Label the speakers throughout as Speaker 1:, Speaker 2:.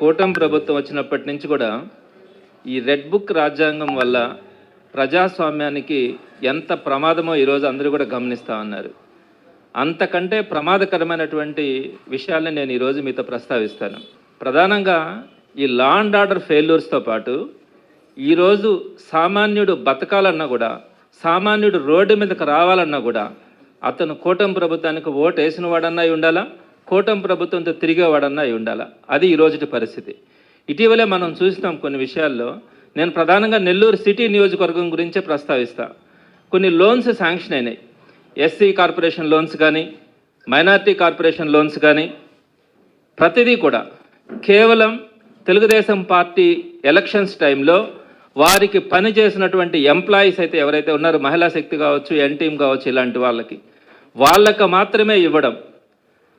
Speaker 1: కూటమి ప్రభుత్వం వచ్చినప్పటి నుంచి కూడా ఈ రెడ్ బుక్ రాజ్యాంగం వల్ల ప్రజాస్వామ్యానికి ఎంత ప్రమాదమో ఈరోజు అందరూ కూడా గమనిస్తూ ఉన్నారు. అంతకంటే ప్రమాదకరమైనటువంటి విషయాల్ని నేను ఈరోజు మీతో ప్రస్తావిస్తాను. ప్రధానంగా ఈ లా అండ్ ఆర్డర్ ఫెయిల్యూర్స్తో పాటు ఈరోజు సామాన్యుడు బతకాలన్నా కూడా సామాన్యుడు రోడ్డు మీదకి రావాలన్నా కూడా అతను కూటమి ప్రభుత్వానికి ఓటు వేసిన వాడన్నా అయి ఉండాలా? కూటమి ప్రభుత్వంతో తిరిగేవాడన్నా అయి ఉండాలా. అది ఈ రోజుటి పరిస్థితి. ఇటీవలే మనం చూసినాం కొన్ని విషయాల్లో. నేను ప్రధానంగా నెల్లూరు సిటీ నియోజకవర్గం గురించే ప్రస్తావిస్తా. కొన్ని లోన్స్ శాంక్షన్ అయినాయి. ఎస్సీ కార్పొరేషన్ లోన్స్ కానీ మైనార్టీ కార్పొరేషన్ లోన్స్ కానీ ప్రతిదీ కూడా కేవలం తెలుగుదేశం పార్టీ ఎలక్షన్స్ టైంలో వారికి పని చేసినటువంటి ఎంప్లాయీస్ అయితే ఎవరైతే ఉన్నారో మహిళా శక్తి కావచ్చు ఎన్ టీమ్ కావచ్చు ఇలాంటి వాళ్ళకి వాళ్ళకి మాత్రమే ఇవ్వడం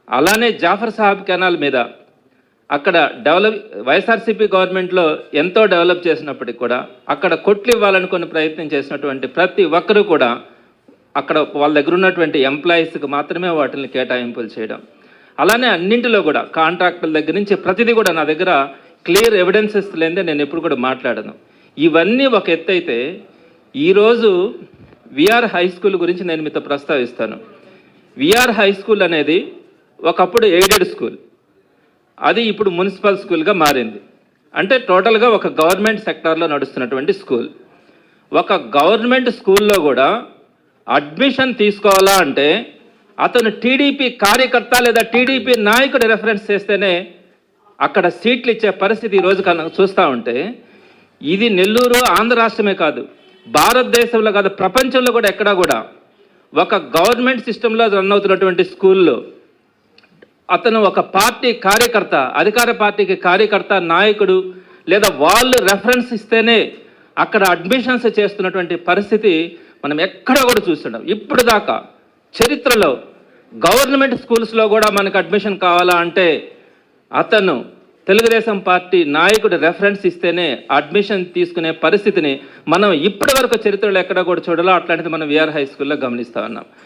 Speaker 1: అలానే జాఫర్ సాహబ్ కెనాల్ మీద అక్కడ డెవలప్ వైఎస్ఆర్సీపీ గవర్నమెంట్లో ఎంతో డెవలప్ చేసినప్పటికి కూడా అక్కడ కొట్లు ఇవ్వాలనుకుని ప్రయత్నం చేసినటువంటి ప్రతి ఒక్కరూ కూడా అక్కడ వాళ్ళ దగ్గర ఉన్నటువంటి ఎంప్లాయీస్కి మాత్రమే వాటిని కేటాయింపులు చేయడం. అలానే అన్నింటిలో కూడా కాంట్రాక్టుల దగ్గర నుంచి ప్రతిదీ కూడా నా దగ్గర క్లియర్ ఎవిడెన్సెస్ లేదే నేను ఎప్పుడు కూడా మాట్లాడను. ఇవన్నీ ఒక ఎత్తు అయితే ఈరోజు విఆర్ హై స్కూల్ గురించి నేను మీతో ప్రస్తావిస్తాను. విఆర్ హై స్కూల్ అనేది ఒకప్పుడు ఎయిడెడ్ స్కూల్. అది ఇప్పుడు మున్సిపల్ స్కూల్గా మారింది. అంటే టోటల్గా ఒక గవర్నమెంట్ సెక్టార్లో నడుస్తున్నటువంటి స్కూల్. ఒక గవర్నమెంట్ స్కూల్లో కూడా అడ్మిషన్ తీసుకోవాలా అంటే అతను టీడీపీ కార్యకర్త లేదా టీడీపీ నాయకుడు రెఫరెన్స్ చేస్తేనే అక్కడ సీట్లు ఇచ్చే పరిస్థితి ఈరోజు కన్నా చూస్తూ ఉంటే ఇది నెల్లూరు ఆంధ్ర రాష్ట్రమే కాదు భారతదేశంలో కాదు ప్రపంచంలో కూడా ఎక్కడా కూడా ఒక గవర్నమెంట్ సిస్టంలో రన్ అవుతున్నటువంటి స్కూల్లో అతను ఒక పార్టీ కార్యకర్త అధికార పార్టీకి కార్యకర్త నాయకుడు లేదా వాళ్ళు రెఫరెన్స్ ఇస్తేనే అక్కడ అడ్మిషన్స్ చేస్తున్నటువంటి పరిస్థితి మనం ఎక్కడ కూడా చూస్తున్నాం ఇప్పుడు దాకా చరిత్రలో గవర్నమెంట్ స్కూల్స్లో కూడా మనకు అడ్మిషన్ కావాలా అంటే అతను తెలుగుదేశం పార్టీ నాయకుడు రెఫరెన్స్ ఇస్తేనే అడ్మిషన్ తీసుకునే పరిస్థితిని మనం ఇప్పటి వరకు చరిత్రలో ఎక్కడ కూడా చూడాలో. అట్లాంటిది మనం విఆర్ హై స్కూల్లో గమనిస్తూ ఉన్నాం.